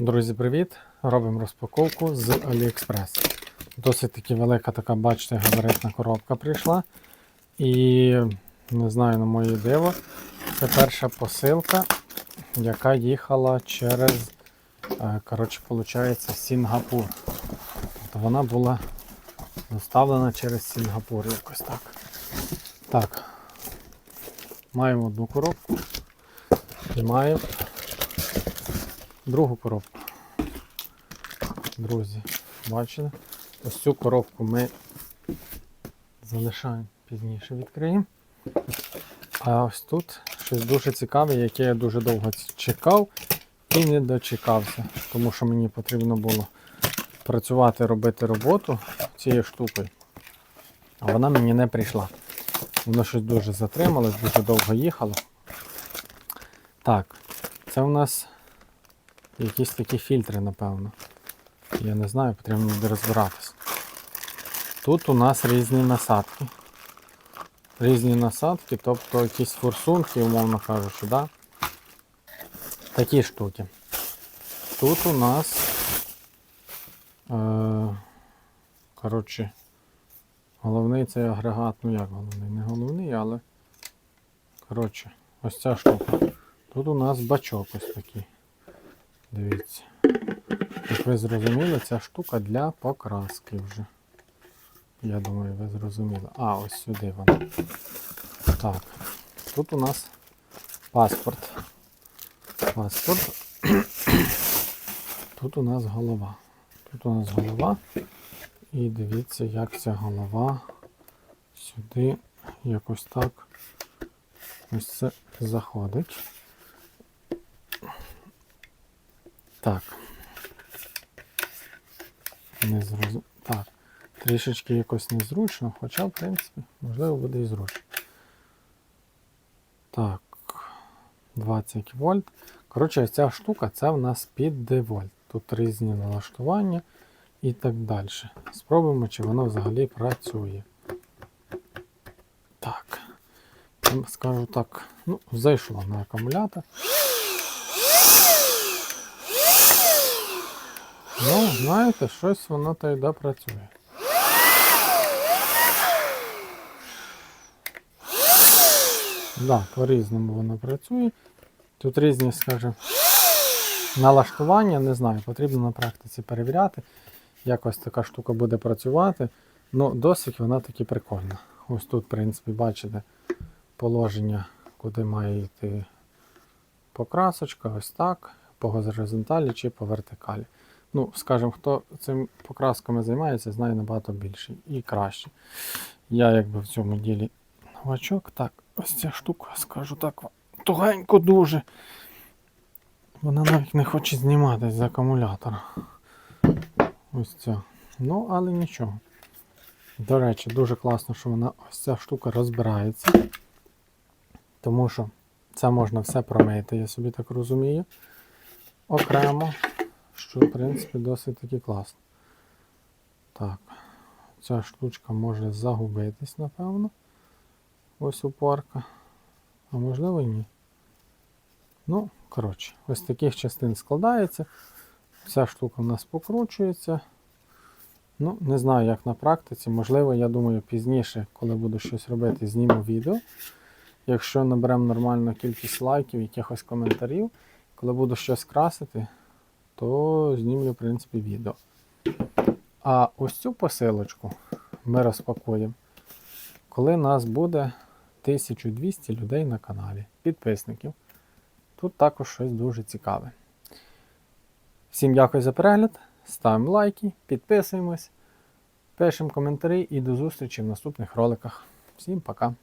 Друзі, привіт! Робимо розпаковку з AliExpress. Досить таки велика така, бачите, габаритна коробка прийшла. І не знаю на моє диво. Це перша посилка, яка їхала через, е, коротше, виходить, Сінгапур. Тобто вона була доставлена через Сінгапур якось так. Так. Маємо одну коробку маємо другу коробку. Друзі, бачили? Ось цю коробку ми залишаємо пізніше відкриємо. А ось тут щось дуже цікаве, яке я дуже довго чекав і не дочекався, тому що мені потрібно було працювати, робити роботу цією штукою. А вона мені не прийшла. Воно щось дуже затрималось, дуже довго їхало. Так, це у нас якісь такі фільтри, напевно. Я не знаю, потрібно буде розбиратись. Тут у нас різні насадки. Різні насадки, тобто якісь форсунки, умовно кажучи, да? такі штуки. Тут у нас е, коротше, головний цей агрегат, ну як головний, не головний, але коротше, ось ця штука. Тут у нас бачок ось такий. Дивіться. Як ви зрозуміли, ця штука для покраски вже. Я думаю, ви зрозуміли. А, ось сюди вона. Так. Тут у нас паспорт. Паспорт. Тут у нас голова. Тут у нас голова. І дивіться, як ця голова сюди якось так ось це заходить. Так. Не зрозум... Так. Трішечки якось незручно, хоча, в принципі, можливо, буде і зручно. Так. 20 вольт. Коротше, ця штука це в нас під девольт. Тут різні налаштування і так далі. Спробуємо, чи воно взагалі працює. Так. Скажу так, ну, зайшло на акумулятор. Ну, знаєте, щось воно та й да працює. Да, по-різному воно працює. Тут різні, скажімо, налаштування, не знаю, потрібно на практиці перевіряти. Як ось така штука буде працювати. Ну, досить вона таки прикольна. Ось тут, в принципі, бачите положення, куди має йти покрасочка, ось так, по горизонталі чи по вертикалі. Ну, скажімо, хто цим покрасками займається, знає набагато більше і краще. Я якби в цьому ділі новачок. Так, ось ця штука, скажу так, тугенько дуже. Вона навіть не хоче зніматись з акумулятора. Ось ця. Ну, але нічого. До речі, дуже класно, що вона ось ця штука розбирається. Тому що це можна все промити, я собі так розумію. Окремо що в принципі досить таки класно. Так, ця штучка може загубитись, напевно. Ось упорка. А можливо ні. Ну, коротше, ось таких частин складається. Ця штука в нас покручується. Ну, не знаю, як на практиці. Можливо, я думаю, пізніше, коли буду щось робити, зніму відео. Якщо наберемо нормальну кількість лайків, якихось коментарів, коли буду щось красити, то знімлю, в принципі, відео. А ось цю посилочку ми розпакуємо, коли нас буде 1200 людей на каналі, підписників. Тут також щось дуже цікаве. Всім дякую за перегляд. Ставимо лайки, підписуємось, пишемо коментарі і до зустрічі в наступних роликах. Всім пока!